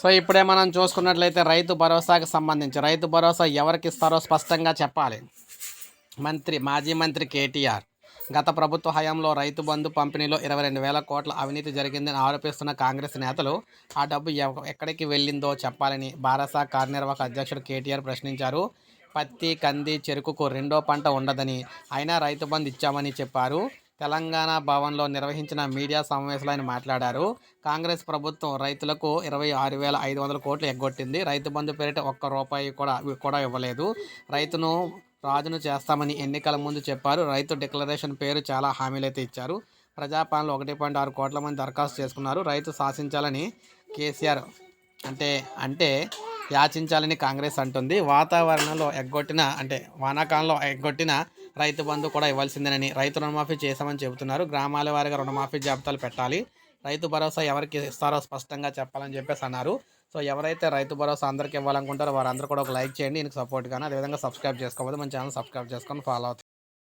So ఇప్పుడే మనం చూసుకున్నట్లయితే రైతు భరోసాకు సంబంధించి రైతు భరోసా ఎవరికి ఇస్తారో స్పష్టంగా చెప్పాలి. మంత్రి మాజీ మంత్రి కేటీఆర్. గత ప్రభుత్వ హయాంలో రైతు బంధు పంపిణీలో ఇరవై రెండు వేల కోట్ల అవినీతి జరిగిందని ఆరోపిస్తున్న కాంగ్రెస్ నేతలు ఆ డబ్బు ఎక్కడికి వెళ్ళిందో చెప్పాలని బారసా కార్యనిర్వాహక అధ్యక్షుడు కేటీఆర్ ప్రశ్నించారు. పత్తి కంది చెరుకుకు రెండో పంట ఉండదని అయినా రైతు బంధు ఇచ్చామని చెప్పారు. తెలంగాణ భవన్లో నిర్వహించిన మీడియా సమావేశంలో ఆయన మాట్లాడారు. కాంగ్రెస్ ప్రభుత్వం రైతులకు ఇరవై ఆరు వేల ఐదు వందల కోట్లు ఎగ్గొట్టింది. రైతు బంధు పేరిట ఒక్క రూపాయి కూడా కూడా ఇవ్వలేదు. రైతును రాజును చేస్తామని ఎన్నికల ముందు చెప్పారు. రైతు డిక్లరేషన్ పేరు చాలా హామీలైతే ఇచ్చారు. ప్రజాపాలనలో ఒకటి పాయింట్ ఆరు కోట్ల మంది దరఖాస్తు చేసుకున్నారు. రైతు శాసించాలని కేసీఆర్ అంటే అంటే యాచించాలని కాంగ్రెస్ అంటుంది. వాతావరణంలో ఎగ్గొట్టిన అంటే వానాకాలంలో ఎగ్గొట్టిన రైతు బంధు కూడా ఇవ్వాల్సిందేనని రైతు రుణమాఫీ చేశామని చెబుతున్నారు. గ్రామాల వారిగా రుణమాఫీ జాబితాలు పెట్టాలి. రైతు భరోసా ఎవరికి ఇస్తారో స్పష్టంగా చెప్పాలని చెప్పేసి అన్నారు. సో ఎవరైతే రైతు భరోసా అందరికి ఇవ్వాలనుకుంటారో వారందరూ కూడా ఒక లైక్ చేయండి. దీనికి సపోర్ట్ కానీ అదేవిధంగా సబ్స్క్రైబ్ చేసుకోవద్దు మన ఛానల్ సబ్స్క్రైబ్ చేసుకొని ఫాలో అవుతుంది